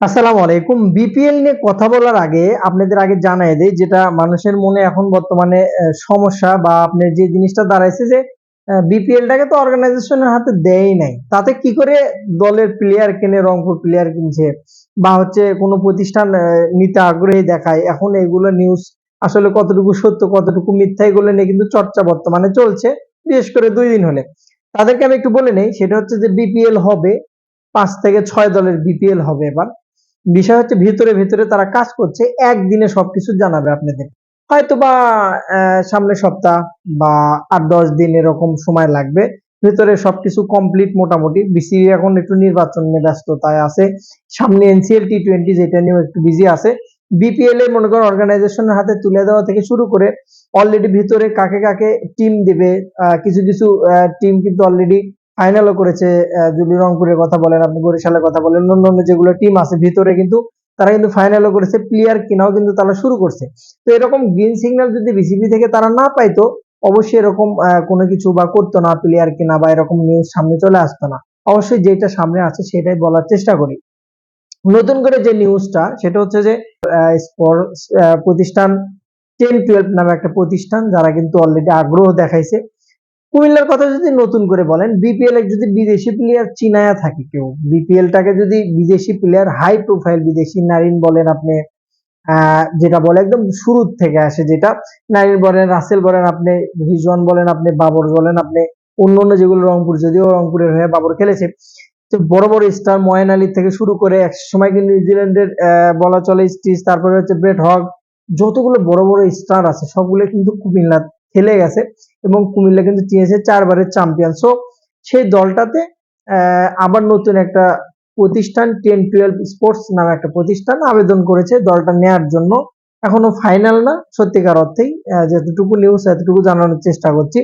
আসসালামু আলাইকুম। বিপিএল নিয়ে কথা বলার আগে আপনাদের আগে জানাই দেই, যেটা মানুষের মনে এখন বর্তমানে সমস্যা বা আপনার যে জিনিসটা দাঁড়াইছে যে বিপিএলটাকে তো অর্গানাইজেশনের হাতে দেয় নাই। তাতে কি করে দলের প্লেয়ার কেনে, রংপুর প্লেয়ার কিনছে বা হচ্ছে কোনো প্রতিষ্ঠান নিতে আগ্রহী দেখায়? এখন এগুলো নিউজ আসলে কতটুকু সত্য, কতটুকু মিথ্যা এগুলো নিয়ে কিন্তু চর্চা বর্তমানে চলছে, বিশেষ করে দুই দিন হলে। তাদেরকে আমি একটু বলে নেই, সেটা হচ্ছে যে বিপিএল হবে, পাঁচ থেকে ছয় দলের বিপিএল হবে এবার। বিষয় হচ্ছে ভিতরে ভিতরে তারা কাজ করছে একদিনে সবকিছু জানাবে আপনাদের। হয়তো বা আহ, সামনের সপ্তাহ বা আট দশ দিন এরকম সময় লাগবে। ভিতরে সবকিছু কমপ্লিট মোটামুটি। বিসিবি এখন একটু নির্বাচন নিয়ে ব্যস্ততায় আছে। সামনে এনসিএল টি টোয়েন্টি যেটা নিয়েও একটু বিজি আছে। বিপিএল এর মনে করেন অর্গানাইজেশনের হাতে তুলে দেওয়া থেকে শুরু করে অলরেডি ভিতরে কাকে কাকে টিম দিবে কিছু কিছু টিম কিন্তু অলরেডি ফাইনালও করেছে যদি রংপুরের কথা বলেন, আপনি বরিশালের কথা বলেন অন্য যেগুলো টিম আছে, ভিতরে কিন্তু তারা কিন্তু ফাইনালও করেছে প্লেয়ার কেনাও কিন্তু তারা শুরু করছে। তো এরকম গ্রিন সিগন্যাল যদি বিসিবি থেকে তারা না পাইতো, অবশ্যই এরকম কোনো কিছু বা করতো না প্লেয়ার কেনা বা এরকম নিউজ সামনে চলে আসতো না। অবশ্যই যেটা সামনে আছে সেটাই বলার চেষ্টা করি। নতুন করে যে নিউজটা সেটা হচ্ছে যে প্রতিষ্ঠান টেন টুয়েলভ নামে একটা প্রতিষ্ঠান, যারা কিন্তু অলরেডি আগ্রহ দেখাইছে। কুমিল্লার কথা যদি নতুন করে বলেন বিপিএল এর যদি বিদেশি প্লেয়ার চিনায়া থাকে কেউ বিপিএল টাকে যদি বিদেশি প্লেয়ার হাই প্রোফাইল বিদেশি নারিন বলেন আপনি যেটা বলে একদম শুরুর থেকে আসে যেটা, নারিন বলেন, রাসেল বলেন আপনি, রিজওয়ান বলেন আপনি, বাবর বলেন আপনি, অন্য অন্য যেগুলো রংপুর, যদিও রংপুরের হয়ে বাবর খেলেছে। তো বড় বড় স্টার ময়ন আলী থেকে শুরু করে এক সময় কিন্তু নিউজিল্যান্ডের বলা চলে স্টিচ, তারপরে হচ্ছে ব্রেট হক, যতগুলো বড় বড় স্টার আছে, সবগুলো কিন্তু কুমিল্লা খেলে গেছে। এবং কুমিল্লা কিন্তু চেয়েছে চারবারের চ্যাম্পিয়ন সো সেই দলটাতে আবার নতুন একটা প্রতিষ্ঠান টেন টুয়েলভ স্পোর্টস নামে একটা প্রতিষ্ঠান আবেদন করেছে দলটা নেয়ার জন্য। এখনও ফাইনাল না, সত্যিকার অর্থেই যতটুকু নিউজ এতটুকু জানানোর চেষ্টা করছি।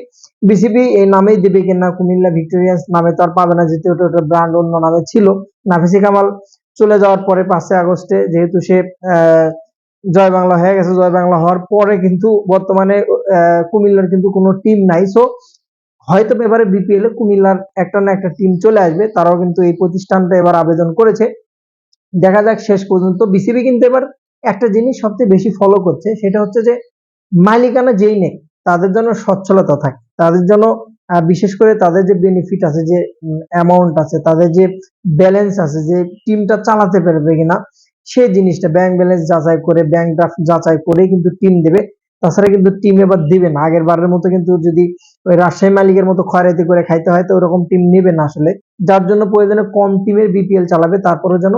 বিসিবি এই নামেই দেবে কিনা, কুমিল্লা ভিক্টোরিয়াস নামে তো আর পাবে না, যেহেতু ওটা ওটা ব্র্যান্ড অন্য নামে ছিল। নাফিসি কামাল চলে যাওয়ার পরে পাঁচই আগস্টে, যেহেতু সে জয় বাংলা হয়ে গেছে, জয় বাংলা হওয়ার পরে কিন্তু বর্তমানে কুমিল্লার কিন্তু কোনো টিম নাই। সো হয়তো এবারে বিপিএল এ কুমিল্লার একটা না একটা টিম চলে আসবে, তারাও কিন্তু এই প্রতিষ্ঠানটা এবার আবেদন করেছে। দেখা যাক শেষ পর্যন্ত। বিসিবি কিন্তু এবার একটা জিনিস সবচেয়ে বেশি ফলো করছে, সেটা হচ্ছে যে মালিকানা যেই নেই, তাদের জন্য সচ্ছলতা থাকে। তাদের জন্য বিশেষ করে তাদের যে বেনিফিট আছে, যে অ্যামাউন্ট আছে, তাদের যে ব্যালেন্স আছে, যে টিমটা চালাতে পারবে কিনা সেই জিনিসটা ব্যাংক ব্যালেন্স যাচাই করে ব্যাংক ড্রাফট যাচাই করে কিন্তু টিম দেবে। তাছাড়া কিন্তু টিম এবার দিবে না। আগের বারের মতো কিন্তু যদি ওই রাজশাহী মালিকের মতো খয়রাতি করে খাইতে হয়, তো ওরকম টিম নেবে না আসলে। যার জন্য প্রয়োজনে কম টিমের বিপিএল চালাবে তারপরে যেন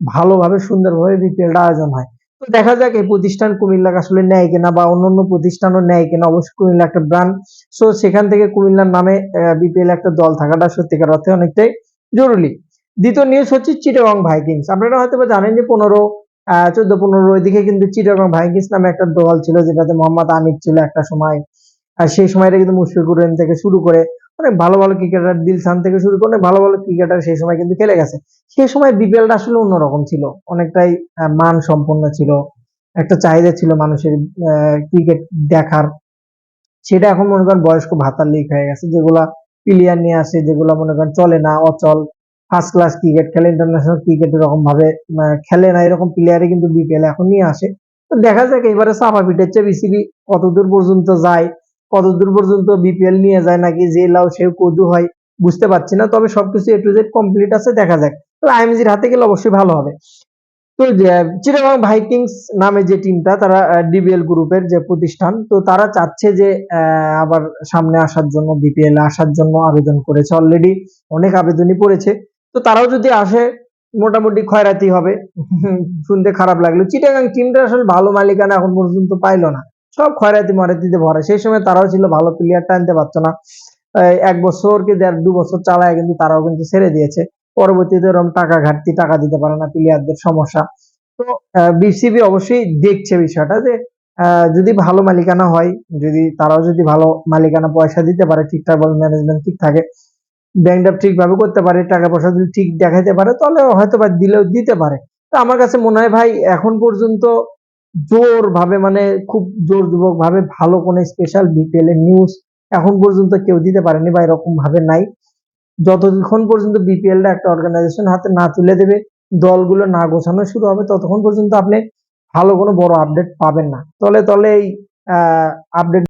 ভালোভাবে সুন্দরভাবে বিপিএলটা আয়োজন হয়। তো দেখা যাক এই প্রতিষ্ঠান কুমিল্লাকে আসলে নেয় কিনা বা অন্যান্য প্রতিষ্ঠানও নেয় কিনা। অবশ্যই কুমিল্লা একটা ব্র্যান্ড সো সেখান থেকে কুমিল্লার নামে বিপিএল একটা দল থাকাটা সত্যিকার অর্থে অনেকটাই জরুরি। দ্বিতীয় নিউজ হচ্ছে চিটাগং ভাইকিংস। আপনারা হয়তো জানেন যে পনেরো চোদ্দ, পনেরো, ওইদিকে কিন্তু চিটাগং ভাইকিংস নামে একটা দল ছিল, যেটাতে মোহাম্মদ আনিক ছিল একটা সময়। আর সেই সময়টা কিন্তু মুশফিকুর রহিম থেকে শুরু করে অনেক ভালো ভালো ক্রিকেটার, দিলশান থেকে শুরু করে অনেক ভালো ভালো ক্রিকেটার সেই সময় কিন্তু খেলে গেছে। সেই সময় বিপিএলটা আসলে অন্যরকম ছিল, অনেকটাই মান সম্পন্ন ছিল। একটা চাহিদা ছিল মানুষের ক্রিকেট দেখার। সেটা এখন মনে করেন বয়স্ক ভাতার লিগ হয়ে গেছে, যেগুলা প্লেয়ার নিয়ে আসে, যেগুলা মনে করেন চলে না, অচল। ফার্স্ট ক্লাস ক্রিকেট খেলে ইন্টারন্যাশনাল ক্রিকেট এরকম ভাবে খেলে না, এরকম প্লেয়ারে কিন্তু বিপিএল এখন নিয়ে আসে। তো দেখা যাক এবারে সাফা পিটের চেয়ে বিসিবি কতদূর পর্যন্ত যায়, কতদূর পর্যন্ত বিপিএল নিয়ে যায়, নাকি যে লাউ সে কদু হয় বুঝতে পারছি না। তবে সবকিছু এ টু জেড কমপ্লিট আছে, দেখা যাক। আইএমজির হাতে গেলে অবশ্যই ভালো হবে। তো চিটাগং ভাইকিংস নামে যে টিমটা তারা ডিবিএল গ্রুপের যে প্রতিষ্ঠান, তো তারা চাচ্ছে যে আবার সামনে আসার জন্য বিপিএল আসার জন্য আবেদন করেছে। অলরেডি অনেক আবেদনই পড়েছে তো তারাও যদি আসে, মোটামুটি খয়রাতি হবে। শুনতে খারাপ লাগল। চিটাগাং টিমটা আসলে ভালো মালিকানা এখন পর্যন্ত পাইলো না। সব খয়রাতি মারাতিতে ভরা। সেই সময় তারাও ছিল ভালো প্লেয়ার টানতে পারতো না। এক বছর কি দেড় দু বছর চালায় কিন্তু তারাও কিন্তু ছেড়ে দিয়েছে। পরবর্তীতে এরকম টাকা ঘাটতি, টাকা দিতে পারে না প্লেয়ারদের সমস্যা। তো বিসিবি অবশ্যই দেখছে বিষয়টা যে যদি ভালো মালিকানা হয়, যদি তারাও যদি ভালো মালিকানা পয়সা দিতে পারে, ঠিকঠাক ভাবে ম্যানেজমেন্ট ঠিক থাকে ব্যাংক ঠিকভাবে করতে পারে টাকা পয়সা যদি ঠিক দেখাইতে পারে, তাহলে হয়তো বা দিলেও দিতে পারে। তো আমার কাছে মনে হয় ভাই, এখন পর্যন্ত জোর ভাবে মানে খুব জোর যুবক ভাবে ভালো কোনো স্পেশাল বিপিএল এর নিউজ এখন পর্যন্ত কেউ দিতে পারেনি বা এরকম ভাবে নাই। যতক্ষণ পর্যন্ত বিপিএল টা একটা অর্গানাইজেশন হাতে না তুলে দেবে, দলগুলো না গোছানো শুরু হবে, ততক্ষণ পর্যন্ত আপনি ভালো কোনো বড় আপডেট পাবেন না। তলে তলে এই আপডেট